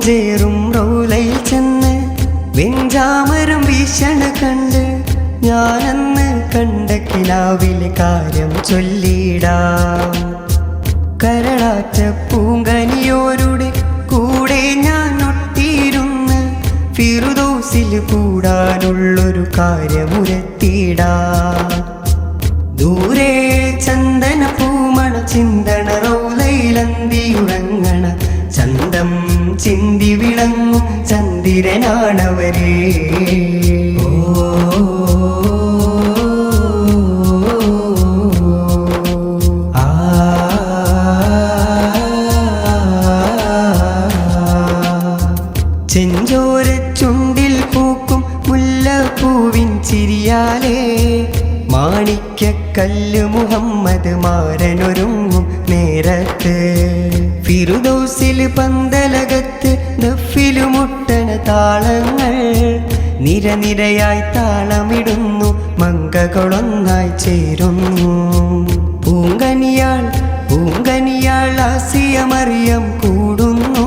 മുഞ്ചേറും റൗലയിൽ ചെന്ന് വെഞ്ചാമരം വീശണ കണ്ട് ഞാനെന്ന് കണ്ട കിനാവിലെ കാര്യം ചൊല്ലിടാം. കരളാറ്റ പൂങ്കനിയോരുടെ കൂടെ ഞാൻ ഒട്ടിയിരുന്ന് ഫിറുദോസിൽ കൂടാനുള്ളൊരു കാര്യമുരത്തിടാം. ചന്തം ചിന്തി വിളങ്ങും ചന്ദിരനാണവരേ ചെഞ്ചോര ചുണ്ടിൽ പൂക്കും മുല്ലപ്പൂവിൻ ചിരിയാലേ മാണിക്യക്കല്ല് മുഹമ്മദ് മാരനൊരുങ്ങും നേരത്ത് ഫിറുദോസിൽ പന്തലകത്ത് ദഫിലുമുട്ടണ താളങ്ങൾ നിരനിരയായി താളമിടുന്നു മങ്കകളൊന്നായി ചേരുന്നു. പൂങ്കനിയാൾ പൂങ്കനിയാൾ ആസിയമറിയം കൂടുന്നു.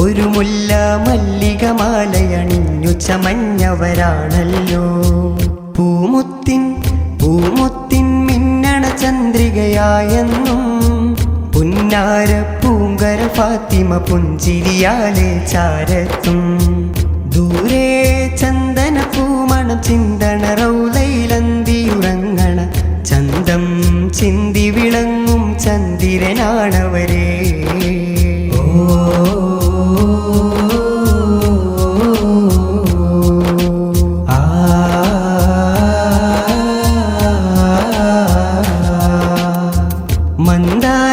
ഒരു മുല്ല മല്ലിക മാലയണിഞ്ഞു ചമഞ്ഞവരാണല്ലോ. പൂമുത്തിൻ പൂമുത്തിൻ മിന്നണ ചന്ദ്രികയായെന്നും പുന്നാര പൂങ്കര ഫാത്തിമ പുഞ്ചിരിയാലെ ചാരത്തും. ദൂരെ ചന്ദന പൂമണ ചിന്തണ റൗലയിലന്തിയുറങ്ങണ ചന്തം ചിന്തി വിളങ്ങും ചന്ദിരനാണവരേ.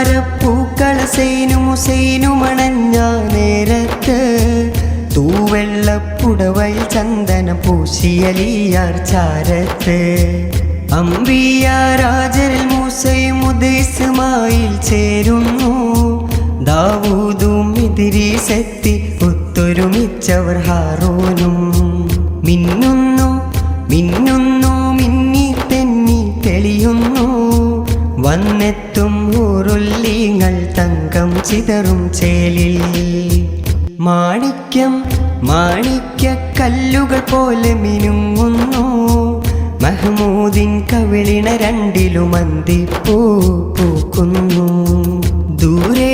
മന്ദാര പൂക്കള സൈനും ഹുസൈനും അണഞ്ഞ നേരത്ത് തൂവെള്ളപ്പുടവയിൽ ചന്ദന പൂശിയലിയാർ ചാരത്ത് അമ്പിയ രാജരിൽ മൂസയും ഉദ്ദേശമായിൽ ചേരുന്നു. ദാവൂദും ഇതിരീസെത്തി ഒത്തൊരുമിച്ചവർ ഹാറൂനും. മിന്നുന്നു മിന്നുന്നു മിന്നി തെന്നി തെളിയുന്നു. വന്നെത്തും ഊരുള്ളിങ്ങൾ തങ്കം ചിതറും ചേലിൽ. മാണിക്യം മാണിക്യ കല്ലുകൾ പോലെ മിനുങ്ങുന്നു. മഹ്മൂദിൻ കവിളിണ രണ്ടിലും അന്തിപ്പൂ പൂക്കുന്നു. ദൂരെ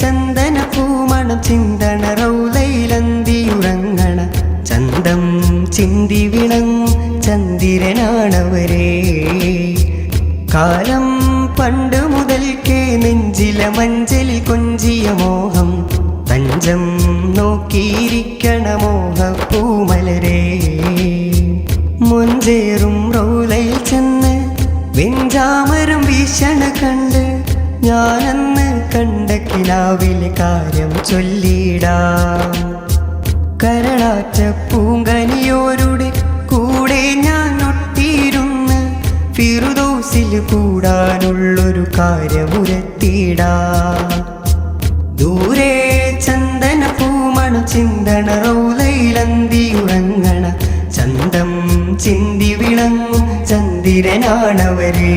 ചന്ദന പൂമണം ചിന്തണ റൗലയിലന്തിയുറങ്ങണ ചന്തം ചിന്തി വിളങ്ങും ചന്ദിരനാണവരേ. കാലം പണ്ട് മുതൽക്കേ നെഞ്ചില മഞ്ചലിൽ കൊഞ്ചിയ മോഹം. തഞ്ചം നോക്കിയിരിക്കണ മോഹ പൂമലരെ മുഞ്ചേറും റൗലയിൽ ചെന്ന് വെഞ്ചാമരം വീശണ കണ്ട് ഞാനന്ന് കണ്ട കിനാവിലെ കാര്യം ചൊല്ലിടാം. കരളാറ്റ കൂടാനുള്ളൊരു കാര്യമുരത്തിടാ ദൂരെ ചന്ദന പൂമണ ചിന്തണ റൗലയിലന്തിയുറങ്ങണ ചന്തം ചിന്തി വിളങ്ങും ചന്ദിരനാണവരേ.